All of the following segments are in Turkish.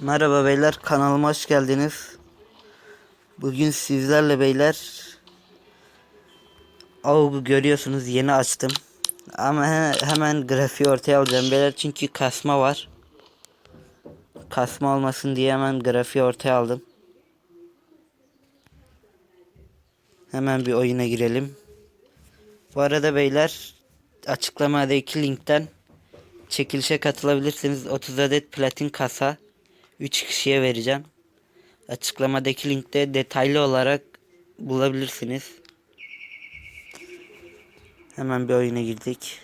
Merhaba beyler kanalıma hoş geldiniz. Bugün sizlerle beyler AUG'u görüyorsunuz yeni açtım. Ama he- hemen grafiği ortaya alacağım beyler çünkü kasma var. Kasma olmasın diye hemen grafiği ortaya aldım. Hemen bir oyuna girelim. Bu arada beyler açıklamadaki linkten çekilişe katılabilirsiniz. 30 adet platin kasa 3 kişiye vereceğim. Açıklamadaki linkte detaylı olarak bulabilirsiniz. Hemen bir oyuna girdik.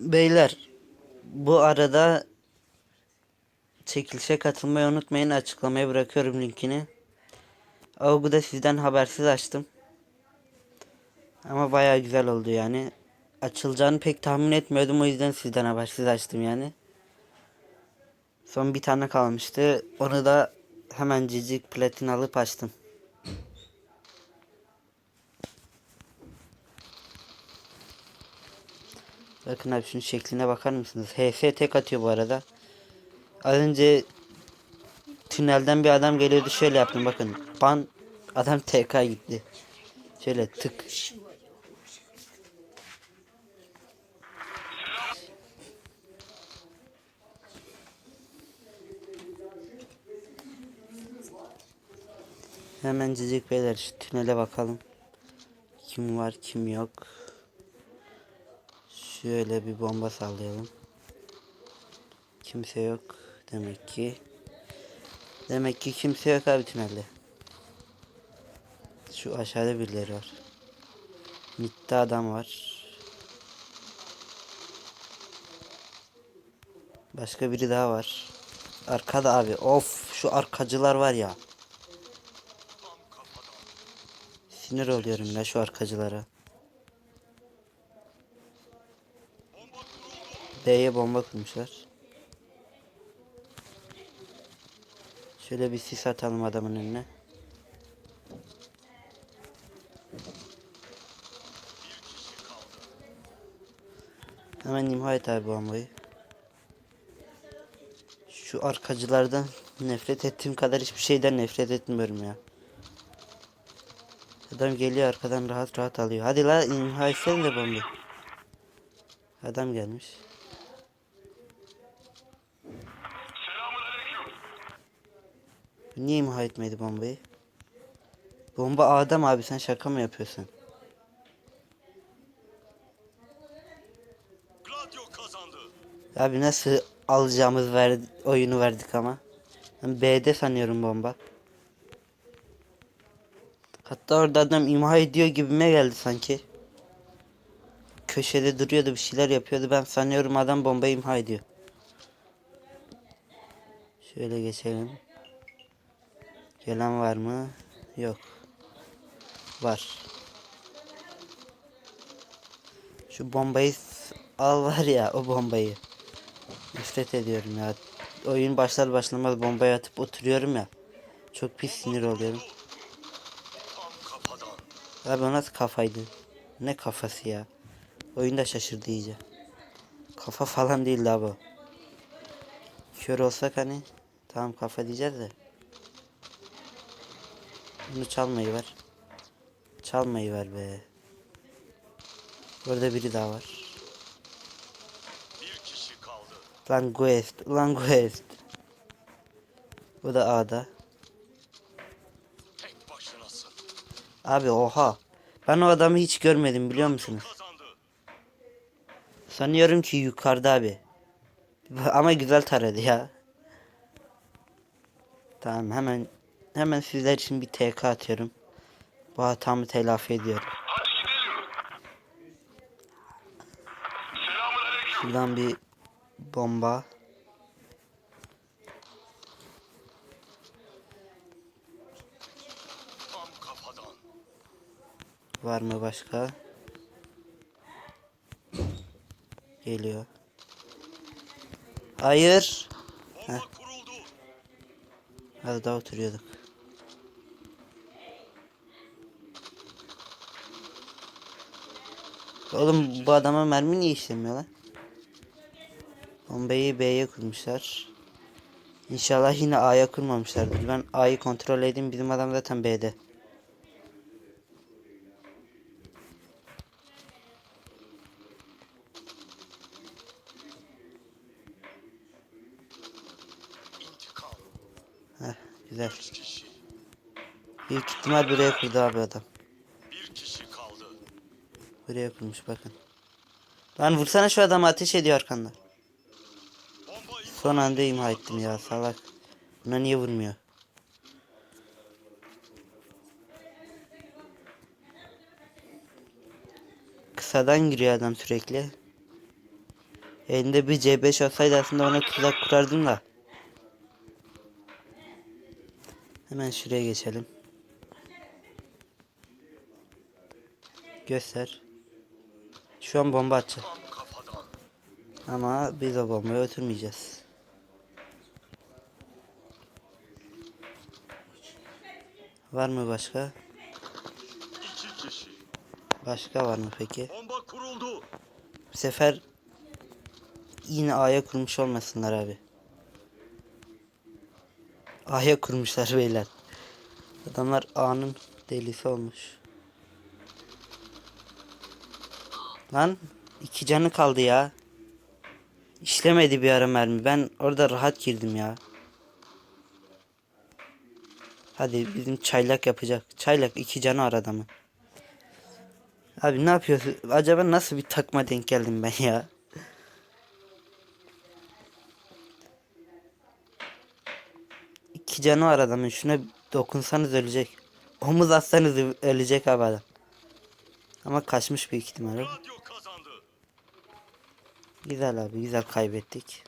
Beyler bu arada çekilişe katılmayı unutmayın. Açıklamaya bırakıyorum linkini. Avgu da sizden habersiz açtım. Ama baya güzel oldu yani. Açılacağını pek tahmin etmiyordum o yüzden sizden habersiz açtım yani. Son bir tane kalmıştı. Onu da hemen cicik platin alıp açtım. Bakın abi şunun şekline bakar mısınız? HS tek atıyor bu arada. Az önce tünelden bir adam geliyordu şöyle yaptım bakın. Ban adam TK gitti. Şöyle tık. Hemen cicik beyler şu tünele bakalım. Kim var kim yok. Şöyle bir bomba sallayalım. Kimse yok demek ki. Demek ki kimse yok abi tünelde. Şu aşağıda birileri var. Mitte adam var. Başka biri daha var. Arkada abi. Of şu arkacılar var ya. Sinir oluyorum ya şu arkacılara. B'ye bomba kurmuşlar. Şöyle bir sis atalım adamın önüne. Hemen imha et abi bombayı. Şu arkacılardan nefret ettiğim kadar hiçbir şeyden nefret etmiyorum ya. Adam geliyor arkadan rahat rahat alıyor. Hadi la imha etsene de bombayı. Adam gelmiş. Niye imha etmedi bombayı? Bomba adam abi sen şaka mı yapıyorsun? Abi nasıl alacağımız verdi, oyunu verdik ama. Ben B'de sanıyorum bomba. Hatta orada adam imha ediyor gibime geldi sanki. Köşede duruyordu bir şeyler yapıyordu. Ben sanıyorum adam bombayı imha ediyor. Şöyle geçelim. Gelen var mı? Yok. Var. Şu bombayı al var ya o bombayı. Nefret ediyorum ya. Oyun başlar başlamaz bombayı atıp oturuyorum ya. Çok pis sinir oluyorum. Abi o nasıl kafaydı? Ne kafası ya? Oyun da şaşırdı iyice. Kafa falan değil la bu. Kör olsak hani tamam kafa diyeceğiz de. Bunu çalmayı ver. Çalmayı ver be. Burada biri daha var. Lan Guest, lan Guest. Bu da A'da. Tek başınasın. Abi oha. Ben o adamı hiç görmedim biliyor musunuz? Sanıyorum ki yukarıda abi. Ama güzel taradı ya. Tamam hemen hemen sizler için bir TK atıyorum. Bu hatamı telafi ediyorum. Şuradan bir bomba. Tam kafadan. Var mı başka? Geliyor. Hayır. Kuruldu. Az daha oturuyorduk. Oğlum bu adama mermi niye işlemiyor lan? Bombayı B'ye kurmuşlar. İnşallah yine A'ya kurmamışlardır. Ben A'yı kontrol edeyim. Bizim adam zaten B'de. Güzel. Büyük ihtimal buraya kurdu abi adam. Bir kişi kaldı. Buraya kurmuş bakın. Lan vursana şu adamı ateş ediyor arkanda. Son anda imha ettim ya salak. Buna niye vurmuyor? Kısadan giriyor adam sürekli. Elinde bir C5 olsaydı aslında ona tuzak kurardım da. Hemen şuraya geçelim. Göster. Şu an bomba atacak. Ama biz o bombayı oturmayacağız. Var mı başka? Başka var mı peki? Bomba kuruldu. Bu sefer yine A'ya kurmuş olmasınlar abi. A'ya kurmuşlar beyler. Adamlar A'nın delisi olmuş. Lan iki canı kaldı ya. İşlemedi bir ara mermi. Ben orada rahat girdim ya. Hadi bizim çaylak yapacak. Çaylak iki canı var adamın. Abi ne yapıyorsun? Acaba nasıl bir takma denk geldim ben ya? İki canı adamın. Şuna dokunsanız ölecek. Omuz atsanız ölecek abi adam. Ama kaçmış büyük ihtimalle. Güzel abi güzel kaybettik.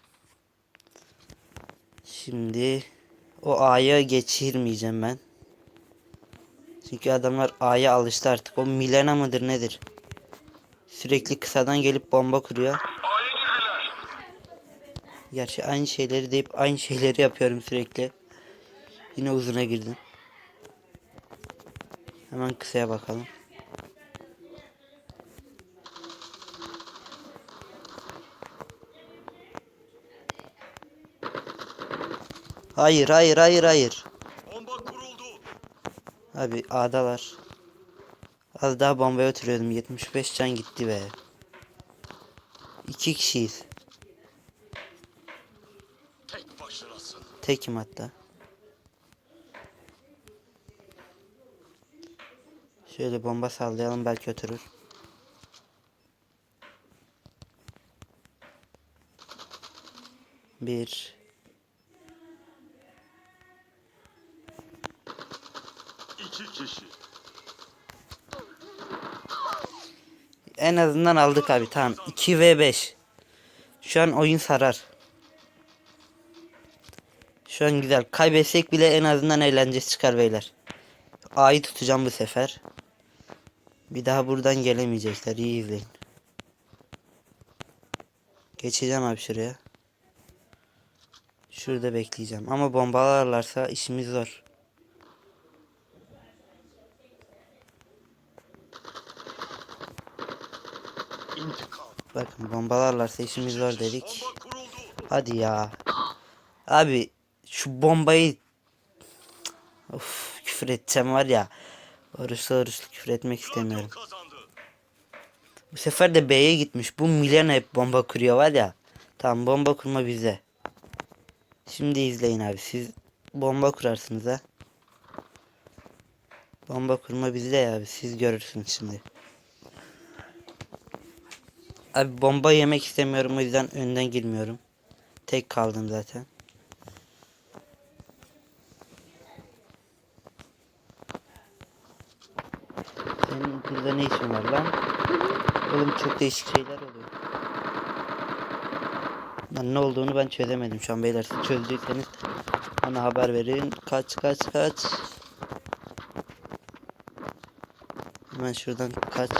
Şimdi o A'ya geçirmeyeceğim ben. Çünkü adamlar A'ya alıştı artık. O Milena mıdır nedir? Sürekli kısadan gelip bomba kuruyor. Gerçi aynı şeyleri deyip aynı şeyleri yapıyorum sürekli. Yine uzuna girdim. Hemen kısaya bakalım. Hayır hayır hayır hayır. Bomba kuruldu. Abi A'dalar. Az daha bombaya oturuyordum. 75 can gitti be. İki kişiyiz. Tek başınasın. Tekim hatta. Şöyle bomba sallayalım belki oturur. Bir. İki kişi. En azından aldık abi tamam. 2 v 5. Şu an oyun sarar. Şu an güzel. Kaybetsek bile en azından eğlencesi çıkar beyler. A'yı tutacağım bu sefer. Bir daha buradan gelemeyecekler. İyi izleyin. Geçeceğim abi şuraya. Şurada bekleyeceğim. Ama bombalarlarsa işimiz zor. Bakın bombalarlarsa işimiz zor dedik. Hadi ya. Abi şu bombayı of küfür edeceğim var ya. Oruçlu oruçlu küfür etmek istemiyorum. Bu sefer de B'ye gitmiş. Bu Milena hep bomba kuruyor var ya. Tamam bomba kurma bize. Şimdi izleyin abi. Siz bomba kurarsınız ha. Bomba kurma bizde ya abi. Siz görürsünüz şimdi. Abi bomba yemek istemiyorum o yüzden önden girmiyorum. Tek kaldım zaten. Senin burada ne işin var lan? Oğlum çok değişik şeyler oluyor. Lan ne olduğunu ben çözemedim şu an beyler. Siz çözdüyseniz bana haber verin. Kaç kaç kaç. Hemen şuradan kaç.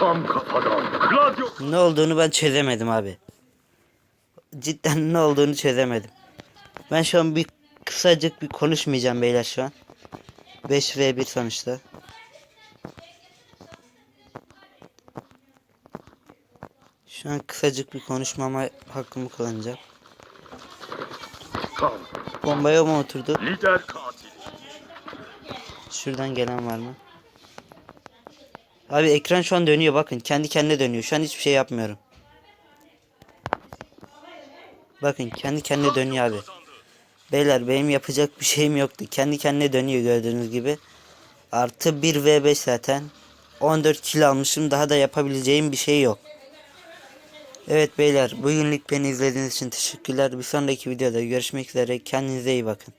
Tam kafadan. Radyo. Ne olduğunu ben çözemedim abi. Cidden ne olduğunu çözemedim. Ben şu an bir kısacık bir konuşmayacağım beyler şu an. 5 v 1 sonuçta. Şu an kısacık bir konuşmama hakkımı kullanacağım. Bombaya mı oturdu? Lider katil. Şuradan gelen var mı? Abi ekran şu an dönüyor bakın. Kendi kendine dönüyor. Şu an hiçbir şey yapmıyorum. Bakın kendi kendine dönüyor abi. Beyler benim yapacak bir şeyim yoktu. Kendi kendine dönüyor gördüğünüz gibi. Artı 1 v5 zaten. 14 kill almışım. Daha da yapabileceğim bir şey yok. Evet beyler bugünlük beni izlediğiniz için teşekkürler. Bir sonraki videoda görüşmek üzere. Kendinize iyi bakın.